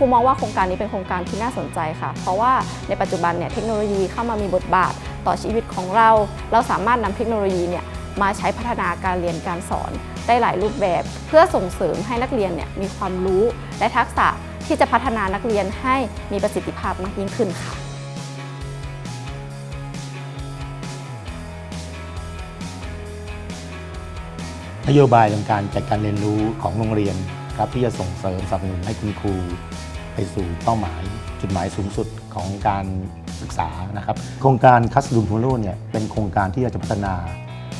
รูมองว่าโครงการนี้เป็นโครงการที่น่าสนใจค่ะ เพราะว่าในปัจจุบันเนี่ยเทคโนโลยีเข้ามามีบทบาทต่อชีวิตของเรา เราสามารถนำเทคโนโลยีเนี่ยมาใช้พัฒนาการเรียนการสอนได้หลายรูปแบบ เพื่อส่งเสริมให้นักเรียนเนี่ยมีความรู้และทักษะที่จะพัฒนานักเรียนให้มีประสิทธิภาพมากยิ่งขึ้นค่ะนโยบายในการจัดการเรียนรู้ของโรงเรียน ครับที่จะส่งเสริมสนับสนุนให้คุณครูไปสู่เป้าหมาย จุดหมายสูงสุดของการศึกษานะครับโครงการคัส o ูม m โ o เนี่ยเป็นโครงการที่จะพัฒนา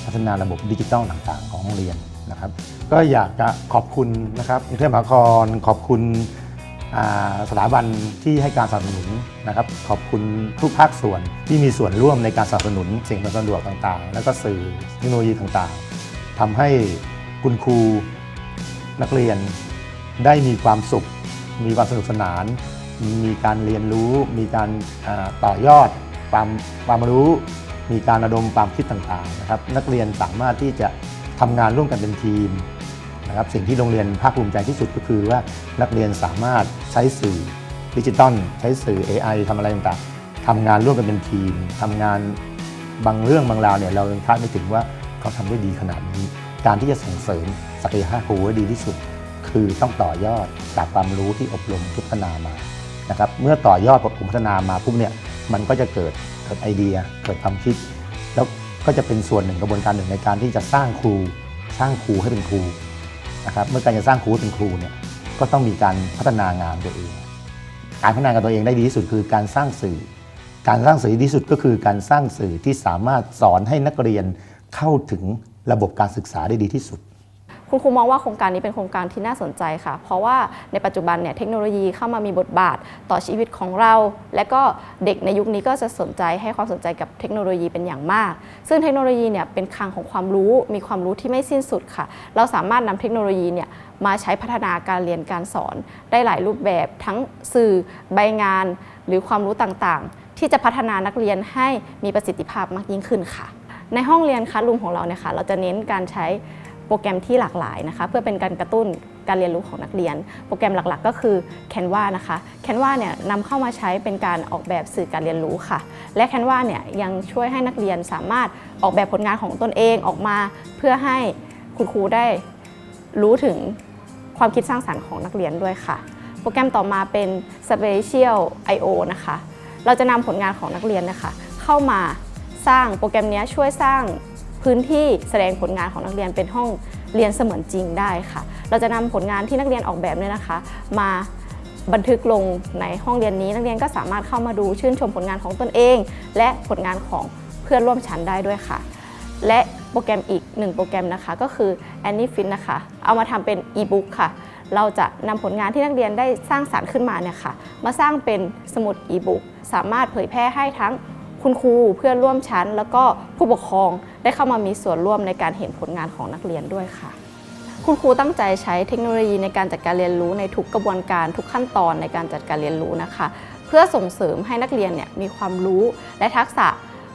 พัฒนาระบบดิจิทัลต่างๆ ของโรงเรียนนะครับ ก็อยากจะขอบคุณนะครับกรุงเทพมหานครขอบคุณสถาบันที่ให้การสนับสนุนนะครับ ขอบคุณทุกภาคส่วนที่มีส่วนร่วมในการสนับสนุนสิ่งอำนวยความสะดวกต่างๆ แล้วก็สื่อเทคโนโลยีต่างๆทำให้คุณครู นักเรียนได้มีความสุข มีความสนุกสนาน มีการเรียนรู้ มีการต่อยอดความความรู้ มีการระดมความคิดต่างๆนะครับนักเรียนสามารถที่จะทำงานร่วมกันเป็นทีมนะครับสิ่งที่โรงเรียนภาคภูมิใจที่สุดก็คือว่านักเรียนสามารถใช้สื่อดิจิตอลใช้สื่อ AI ทำอะไรต่างๆทำงานร่วมกันเป็นทีมทำงานบางเรื่องบางราวเนี่ยเราคาดไม่ถึงว่าเขาทำได้ดีขนาดนี้ การที่จะส่งเสริม ศักยภาพครูให้ดีที่สุด คือต้องต่อยอดจากความรู้ที่อบรมพัฒนามานะครับเมื่อต่อยอดอบรมพัฒนามาปุ๊บเนี่ยมันก็จะเกิดเกิดไอเดียเกิดความคิด แล้วก็จะเป็นส่วนหนึ่งกระบวนการหนึ่งในการที่จะสร้างครู สร้างครูให้เป็นครูนะครับเมื่อการจะสร้างครูเป็นครูเนี่ยก็ต้องมีการพัฒนางานตัวเอง การพัฒนางานตัวเองได้ดีที่สุดคือการสร้างสื่อ การสร้างสื่อดีที่สุดก็คือการสร้างสื่อที่สามารถสอนให้นักเรียนเข้าถึงระบบการศึกษาได้ดีที่สุด คุณครูมองว่าโครงการนี้เป็นโครงการที่น่าสนใจค่ะ เพราะว่าในปัจจุบันเนี่ยเทคโนโลยีเข้ามามีบทบาทต่อชีวิตของเรา และก็เด็กในยุคนี้ก็จะสนใจให้ความสนใจกับเทคโนโลยีเป็นอย่างมาก ซึ่งเทคโนโลยีเนี่ยเป็นคลังของความรู้ มีความรู้ที่ไม่สิ้นสุดค่ะ เราสามารถนำเทคโนโลยีเนี่ยมาใช้พัฒนาการเรียนการสอน ได้หลายรูปแบบทั้งสื่อใบงาน หรือความรู้ต่างๆ ที่จะพัฒนานักเรียนให้มีประสิทธิภาพมากยิ่งขึ้นค่ะ ในห้องเรียนคัสรูมของเราเนี่ยค่ะเราจะเน้นการใช้ โปรแกรมที่หลากหลายนะคะ เพื่อเป็นการกระตุ้นการเรียนรู้ของนักเรียน โปรแกรมหลักๆ ก็คือ Canva นะคะ Canva เนี่ยนำเข้ามาใช้เป็นการออกแบบสื่อการเรียนรู้ค่ะ และ Canva เนี่ยยังช่วยให้นักเรียนสามารถออกแบบผลงานของตนเองออกมาเพื่อให้คุณครูได้รู้ถึงความคิดสร้างสรรค์ของนักเรียนด้วยค่ะ โปรแกรมต่อมาเป็น Spatial I/O นะคะ เราจะนำผลงานของนักเรียนนะคะ เข้ามาสร้างโปรแกรมนี้ช่วยสร้าง พื้นที่แสดงผลงานของนักเรียนเป็นห้องเรียนเสมือนจริงได้ค่ะ เราจะนำผลงานที่นักเรียนออกแบบเนี่ยนะคะ มาบันทึกลงในห้องเรียนนี้ นักเรียนก็สามารถเข้ามาดูชื่นชมผลงานของตนเอง และผลงานของเพื่อนร่วมชั้นได้ด้วยค่ะ และโปรแกรมอีกหนึ่งโปรแกรมนะคะ ก็คือ AnyFit นะคะ เอามาทำเป็นอีบุ๊กค่ะ เราจะนำผลงานที่นักเรียนได้สร้างสารรค์ขึ้นมาเนี่ยค่ะ มาสร้างเป็นสมุดอีบุ๊กสามารถเผยแพร่ให้ทั้ง คุณครูเพื่อนร่วมชั้น แล้วก็ผู้ปกครองได้เข้ามามีส่วนร่วมในการเห็นผลงานของนักเรียนด้วยค่ะ คุณครูตั้งใจใช้เทคโนโลยีในการจัดการเรียนรู้ในทุกกระบวนการทุกขั้นตอนในการจัดการเรียนรู้นะคะ เพื่อส่งเสริมให้นักเรียนเนี่ยมีความรู้และทักษะ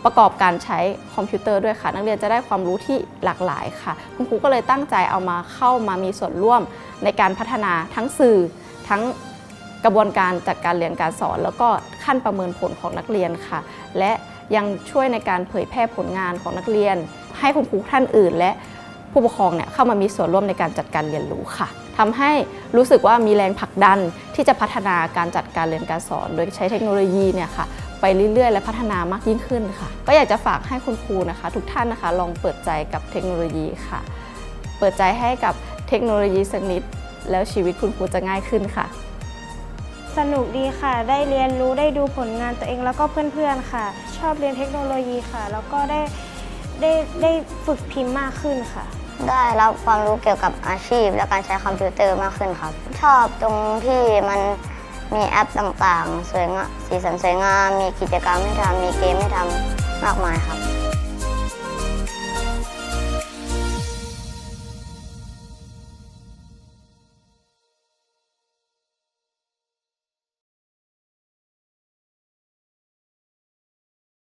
ประกอบการใช้คอมพิวเตอร์ด้วยค่ะ นักเรียนจะได้ความรู้ที่หลากหลายค่ะ คุณครูก็เลยตั้งใจเอามาเข้ามามีส่วนร่วมในการพัฒนาทั้งสื่อทั้งกระบวนการจัดการเรียนการสอน แล้วก็ ขั้นประเมินผลของนักเรียนค่ะ และยังช่วยในการเผยแพร่ผลงานของนักเรียน ให้คุณครูท่านอื่น และผู้ปกครองเนี่ยเข้ามามีส่วนร่วมในการจัดการเรียนรู้ค่ะทำให้รู้สึกว่ามีแรงผลักดันที่จะพัฒนาการจัดการเรียนการสอน โดยใช้เทคโนโลยีเนี่ยค่ะไปเรื่อยๆ และพัฒนามากยิ่งขึ้นค่ะ ก็อยากจะฝากให้คุณครูนะคะ ทุกท่านนะคะลองเปิดใจกับเทคโนโลยีค่ะ เปิดใจให้กับเทคโนโลยีสักนิด แล้วชีวิตคุณครูจะง่ายขึ้นค่ะ สนุกดีค่ะ ได้เรียนรู้ได้ดูผลงานตัวเองแล้วก็เพื่อนๆค่ะ ชอบเรียนเทคโนโลยีค่ะ แล้วก็ได้ได้ได้ฝึกพิมพ์มากขึ้นค่ะ ได้รับความรู้เกี่ยวกับอาชีพ และการใช้คอมพิวเตอร์มากขึ้นครับ ชอบตรงที่มันมีแอปต่างๆ สวยงามสีสันสวยงาม มีกิจกรรมให้ทำมีเกมให้ทำมากมายครับ